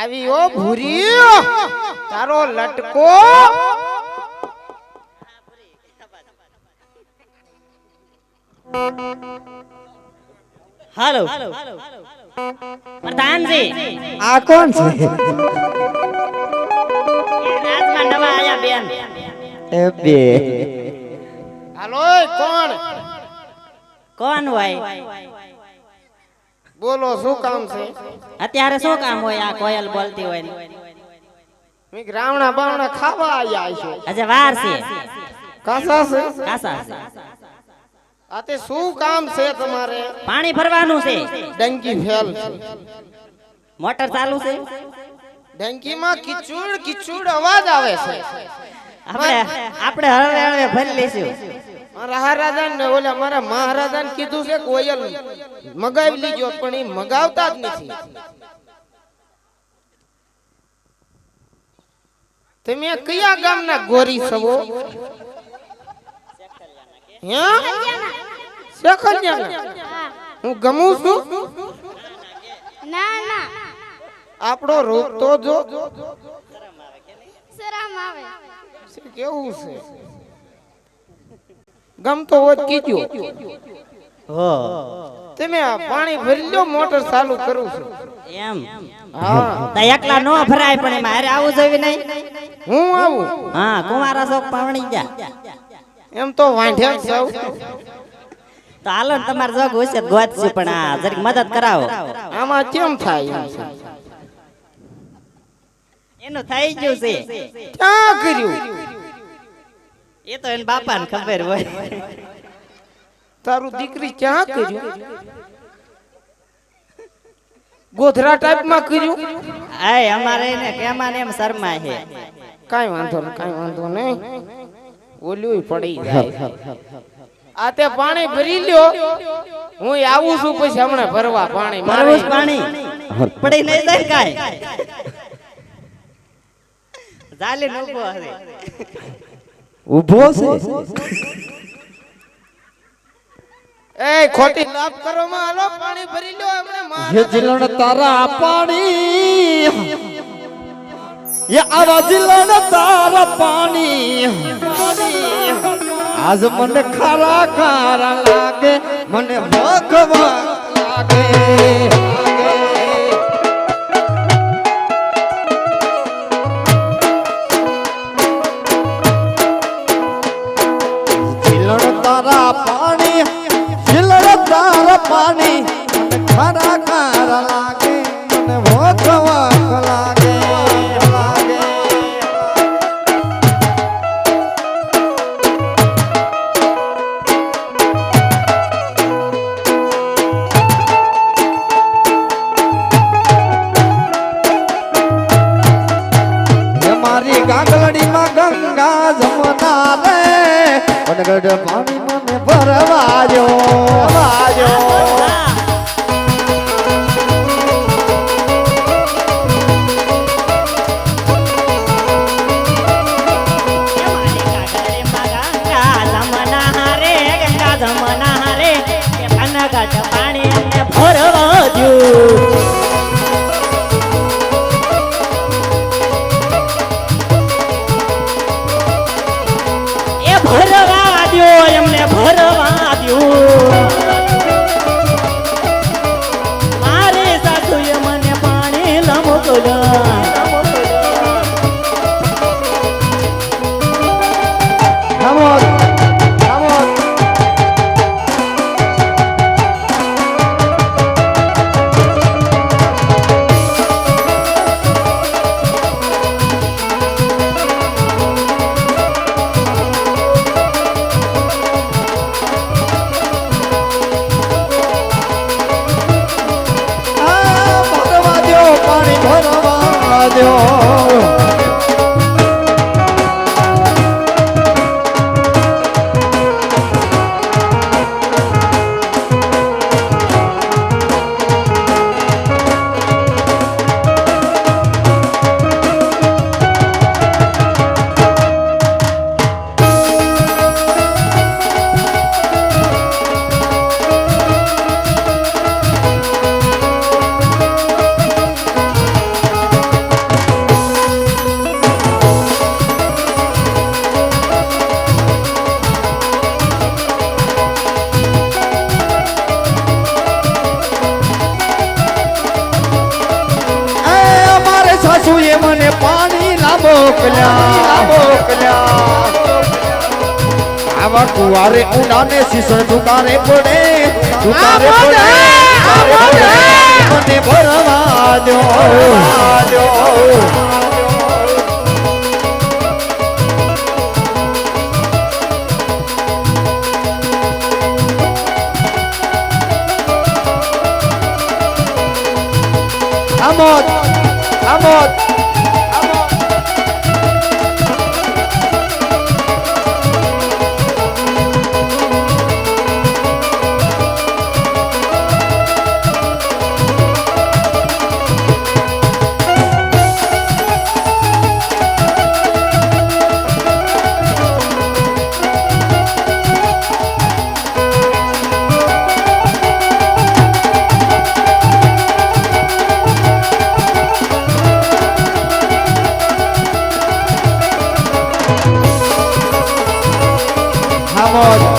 આવી ઓ ભૂરી તારો લટકો! હાલો. પ્રધાનજી. આ કોણ છે? એ રાજમાં નવા આયા બેન. એ બે. હાલો કોણ? કોણ હોય? બોલો શું કામ છે? અત્યારે શું કામ હોય આ કોયલ બોલતી હોય ને? મેં રાવણા બાવણા ખાવા આયા છે. હજે વાર છે. કાસા છે? કાસા છે. આ તે શું કામ છે તમારે? પાણી ભરવાનું છે. ડંકી ફેલ. મોટર ચાલુ છે. ડંકીમાં કિચુડ કિચુડ અવાજ આવે છે. આપણે આપણે હળવે હળવે ભરી લઈશું. મહારાજા ને ઓલા મારા મહારાજા ને કીધું છે કોયલ મગાવી લીજો પણ એ મગાવતા જ નથી. તમે કયા ગામના ગોરી હું? ગમું છું? ના ના. આપણો રૂપ તો જો. શરમ આવે કેવું છે? ગમતો હોત કીજો તમે પાણી ભરી લો મોટર ચાલુ કરું છું. એમ? હા. તો એકલા નો ભરાય પણ એમાં હારે આવું જોઈએ નહીં? હું આવું? હા કુંવારા ચોક પાવણી જા એમ તો વાંઢ્યા જાઉં તો હાલો ને તમારે જોગ હશે તો ગોતશું પણ આ જરીક મદદ કરાવો. આમાં કેમ થાય એનું થઈ ગયું છે. ક્યાં કર્યું? એ તો એને બાપાને ખબર હોય. તારું દીકરી ક્યાં કર્યું? ગોધરા ટાઈપમાં કર્યું? આય અમારે એને કેમાં એમ શર્મા છે. કાઈ વાંધો નહીં કાઈ વાંધો નહીં ઓલ્યું પડી જાય. આ તે પાણી ભરી લ્યો. હું આવું છું પછી હમણાં ભરવા પાણી મારું. પાણી. પડી નહીં જાય કાય જાલી નો ઊભો છે? એ ખોટી લાભ કરો માં. હાલો પાણી ભરી લ્યો હમણાં હે મારે જીલણ તારા પાણી. એ આવા જીલણ તારા પાણી. આજ મને ખારા ખારા લાગે મને ભગવા લાગે. પાણી ખરા ખારા લાગે મને ભગવા લાગે. લાગે મારી ગાગલડીમાં ગંગા જમના રે પાણી મને ભરવાજો વાજો પાણી એમને ભરવા દ્યો. મારે સાસુએ મને પાણી લમકલા ભરવા દ્યો એ મને પાણી ના મોકલ્યા મોકલ્યા આવા કુવારે ઉડાને શીશણ દુકારે પડે. દુકારે પડે મને ભરવા દો. આમોદ. Selamat. Oh.